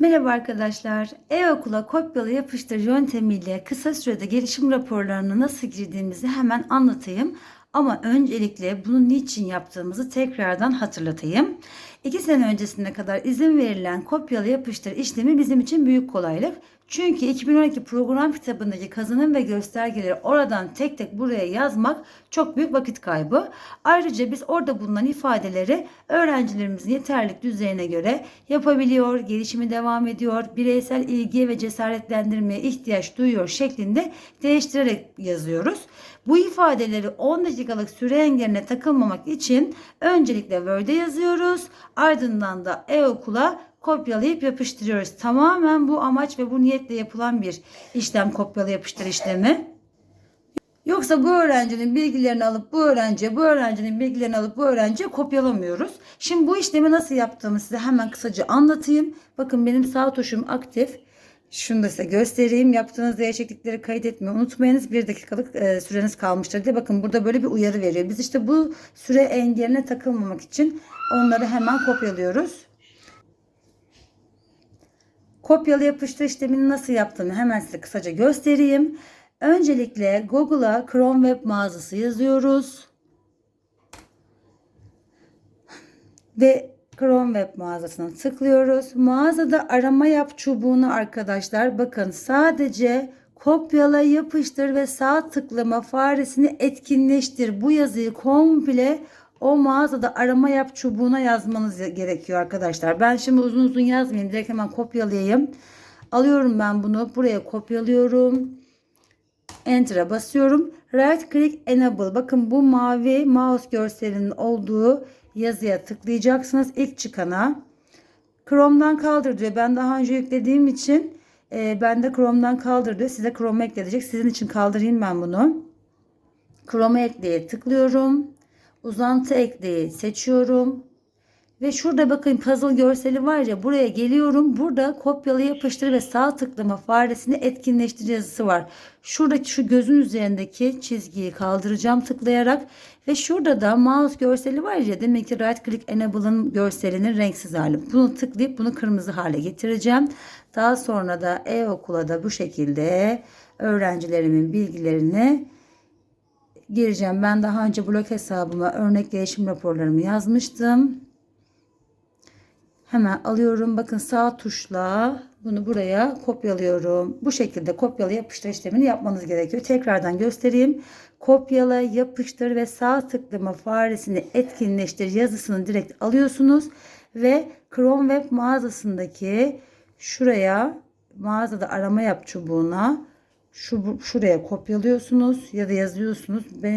Merhaba arkadaşlar. E-okula kopyala yapıştır yöntemiyle kısa sürede gelişim raporlarına nasıl girdiğimizi hemen anlatayım. Ama öncelikle bunu niçin yaptığımızı tekrardan hatırlatayım. İki sene öncesine kadar izin verilen kopyala yapıştır işlemi bizim için büyük kolaylık. Çünkü 2012 program kitabındaki kazanım ve göstergeleri oradan tek tek buraya yazmak çok büyük vakit kaybı. Ayrıca biz orada bulunan ifadeleri öğrencilerimizin yeterlik düzeyine göre yapabiliyor, gelişimi devam ediyor, bireysel ilgiye ve cesaretlendirmeye ihtiyaç duyuyor şeklinde değiştirerek yazıyoruz. Bu ifadeleri 10 dakikalık süre engeline takılmamak için öncelikle Word'e yazıyoruz. Ardından da e-okula kopyalayıp yapıştırıyoruz. Tamamen bu amaç ve bu niyetle yapılan bir işlem kopyala yapıştır işlemi. Yoksa bu öğrencinin bilgilerini alıp bu öğrenciye, bu öğrencinin bilgilerini alıp bu öğrenciye kopyalamıyoruz. Şimdi bu işlemi nasıl yaptığımı size hemen kısaca anlatayım. Bakın benim sağ tuşum aktif. Şunu da size göstereyim. Yaptığınız değişiklikleri kaydetmeyi unutmayınız. Bir dakikalık e, süreniz kalmıştır diye. Bakın burada böyle bir uyarı veriyor. Biz işte bu süre engeline takılmamak için onları hemen kopyalıyoruz. Kopyala yapıştır işlemini nasıl yaptığını hemen size kısaca göstereyim. Öncelikle Google'a Chrome Web mağazası yazıyoruz. Ve Chrome Web mağazasına tıklıyoruz. Mağazada arama yap çubuğunu arkadaşlar bakın sadece kopyala yapıştır ve sağ tıklama faresini etkinleştir. Bu yazıyı komple o mağazada arama yap çubuğuna yazmanız gerekiyor arkadaşlar. Ben şimdi uzun uzun yazmayayım. Direkt hemen kopyalayayım. Alıyorum ben bunu. Buraya kopyalıyorum. Enter'a basıyorum. Right click enable. Bakın bu mavi mouse görselinin olduğu yazıya tıklayacaksınız. İlk çıkana. Chrome'dan kaldır diyor. Ben daha önce yüklediğim için e, ben de Chrome'dan kaldır diyor. Size Chrome'a eklenecek. Sizin için kaldırayım ben bunu. Chrome'a ekleye tıklıyorum. Uzantı ekleyi seçiyorum. Ve şurada bakın puzzle görseli var ya buraya geliyorum. Burada kopyala yapıştır ve sağ tıklama faresini etkinleştir yazısı var. Şuradaki şu gözün üzerindeki çizgiyi kaldıracağım tıklayarak. Ve şurada da mouse görseli var ya demek ki right click enable'ın görselinin renksiz hali. Bunu tıklayıp bunu kırmızı hale getireceğim. Daha sonra da e-okula da bu şekilde öğrencilerimin bilgilerini gireceğim. Ben daha önce blog hesabıma örnek gelişim raporlarımı yazmıştım. Hemen alıyorum. Bakın sağ tuşla bunu buraya kopyalıyorum. Bu şekilde kopyala yapıştır işlemini yapmanız gerekiyor. Tekrardan göstereyim. Kopyala, yapıştır ve sağ tıklama faresini etkinleştir yazısını direkt alıyorsunuz ve Chrome Web mağazasındaki şuraya mağazada arama yap çubuğuna şu şuraya kopyalıyorsunuz ya da yazıyorsunuz. Benim